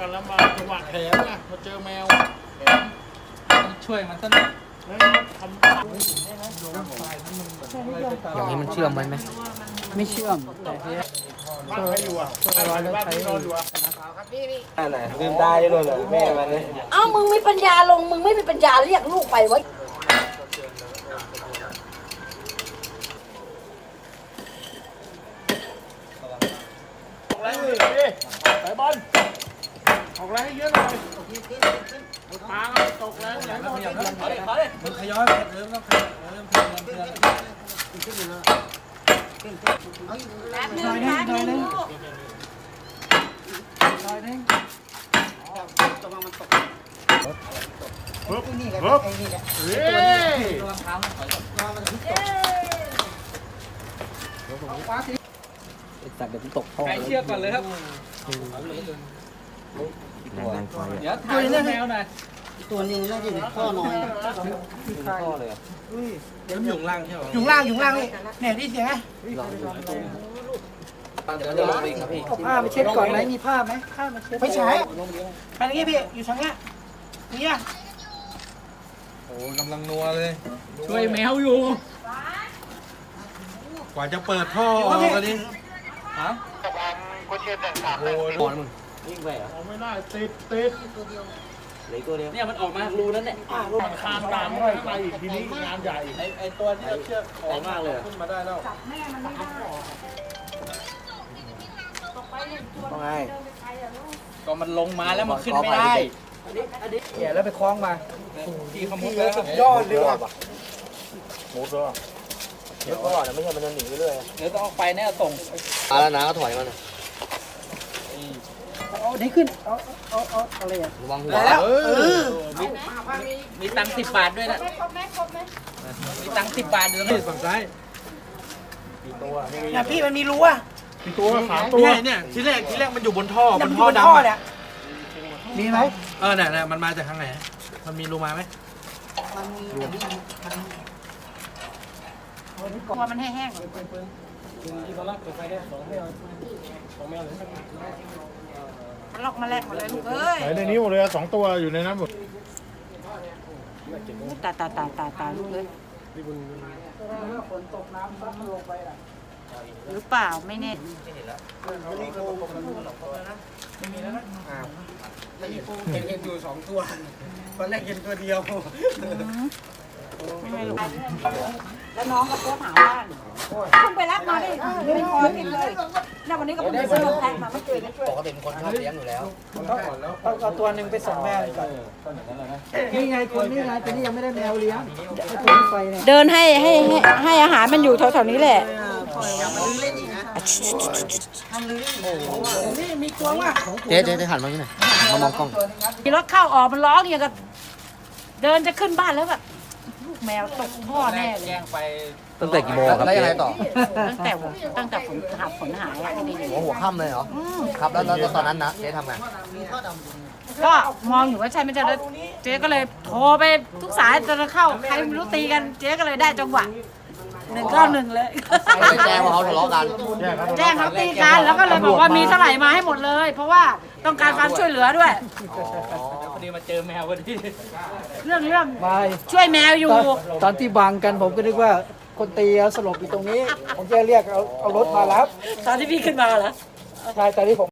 กันแล้วมาจังหวะแถมไงมาเจอแมวแถมช่วยมันซะหน่อยแล้วทำอย่างนี้มันเชื่อมไว้ไหมไม่เชื่อมแต่เฮ้ยบ้านใครอยู่อะบ้านบ้านที่นอนอยู่อะอันไหนลืมได้ด้วยเหรอแม่มันเนี่ย เอ้ามึงมีปัญญาลง มึงไม่มีปัญญาเรียกลูกไปไว้ ออกแรงดิไปบอล ออกแรงให้เยอะหน่อยปาตกแรงไหนก็จะมันขย้อยเริ่มต้องขย้อยเริ่มเพื่อนเพื่อนหน่อยนึงหน่อยนึงปึ๊บปึ๊บเฮ้ยตัวเท้ามันถอยสัตว์เดี๋ยวมันตกท่อไก่เชือกก่อนเลยครับ แรงไฟเดี๋ยวถ่ายรูปแมวหน่อยตัวนึงน่าจะพ่อน้อยพ่อเลยเหรอเดี๋ยวอยู่ล่างใช่ไหมอยู่ล่างอยู่ล่างนี่เนี่ยได้เสียงไหมเดี๋ยวเดี๋ยวลงไปอีกครับพี่ผ้าไปเช็ดก่อนไหนมีผ้าไหมผ้ามาเช็ดไม่ใช่ไปอย่างงี้พี่อยู่ทางเนี้ยนี่อะโอ้กำลังนัวเลย ช่วยแมวอยู่ กว่าจะเปิดท่อออกกันนี่ฮะโอ้ยบอลมึง วิ่งไปเหรอออกไม่ได้ติดติดเหลืออกตัวเดียวเนี่ยมันออกมารูนั้นเนี่ยมันคานตามเข้าไปอีกทีนี้งานใหญ่ไอไอตัวที่เราเชือกใหญ่มากเลยเหรอขึ้นมาได้แล้วว่าไงก็มันลงมาแล้วมันขึ้นไม่ได้เดี๋ยวแล้วไปคล้องมาที่ขมุกแล้วครับยอดเลยว่ะมุดแล้วเดี๋ยวก่อนนะไม่ใช่มันจะหนีไปเรื่อยเดี๋ยวต้องเอาไปแน่ส่งอะแล้วนะก็ถอยมันเอา ไหนขึ้น เอา เอา เอาอะไรอะระวังหัวแล้วมีมีตังค์สิบบาทด้วยนะมีตังค์สิบบาทอยู่นะฝั่งซ้ายเนี่ยพี่มันมีรูอะมีตัวสามตัวเนี่ยเนี่ยทีแรกทีแรกมันอยู่บนท่อบเนี่ยนมันอท่อยู่บนดำท่อเนี่ยมีไหมเออเนี่ยเนี่ยมันมาจากทางไหนมันมีรูมาไหมตัวมันแห้งล็อ กมาแลกหมดเลยลูกเอ้ยไหนในนี้หมดเลยอะสองตัวอยู่ในนั้นหมดตายตายตายตายตายลูกเลยหรือเปล่าไม่แน่เห็นเห็นอยู่สองตัวตอนแรกเห็นตัวเดียวไม่ให้ลูกแล้วน้องก็โทรถามว่าเพิ่งไปรับมาได้ไม่คอยกินเลย เนี่ยวันนี้ก็เพิ่งไปซื้อแพ็คมาเมื่อคืนปกติเป็นคนชอบเลี้ยงอยู่แล้วเอาเอาตัวหนึ่งไปส่งแม่เลยก่อนนี่ไงคนนี่ไงแต่นี่ยังไม่ได้แมวเลี้ยงไอ้ตัวนี้ไปเนี่ยเดินให้ให้ให้ให้อาหารมันอยู่แถวๆนี้แหละ นี่มีตัวว่ะเจ๊เจ๊เจ๊หันมาที่ไหนมามองกล้องมีรถเข้าออกมันร้องอย่างกับเดินจะขึ้นบ้านแล้วแบบลูก แมวตกพ่อแน่เลยแจ้งไปตั้งแต่กี่โมงครับแล้วยังไงต่อตั้งแต่ตั้งแต่ฝนหาฝนหายอะนี่หัวหัวค่ำเลยเหรอครับแล้วแล้วตอนนั้นนะเจ๊ทำไงก็มองอยู่ว่าใช่ไม่ใช่แล้วเจ๊ก็เลยโทรไปทุกสายจนเข้าใครไม่รู้ตีกันเจ๊ก็เลยได้จังหวะ หนึ่งเก้าหนึ่งเลยไม่ได้แจ้งว่าเขาทะเลาะกัน แจ้งเขาตีกันแล้วก็เลยบอกว่ามีเท่าไหร่มาให้หมดเลย เพราะว่าต้องการความช่วยเหลือด้วย พอดีมาเจอแมวพอดีเรื่องเรื่องไม่ช่วยแมวอยู่ ตอนตอนที่บังกันผมก็นึกว่าคนตีเอาสลบอยู่ตรงนี้ ผมจะเรียกเอาเอารถมารับตอนที่พี่ขึ้นมาเหรอ ใช่ตอนที่ผม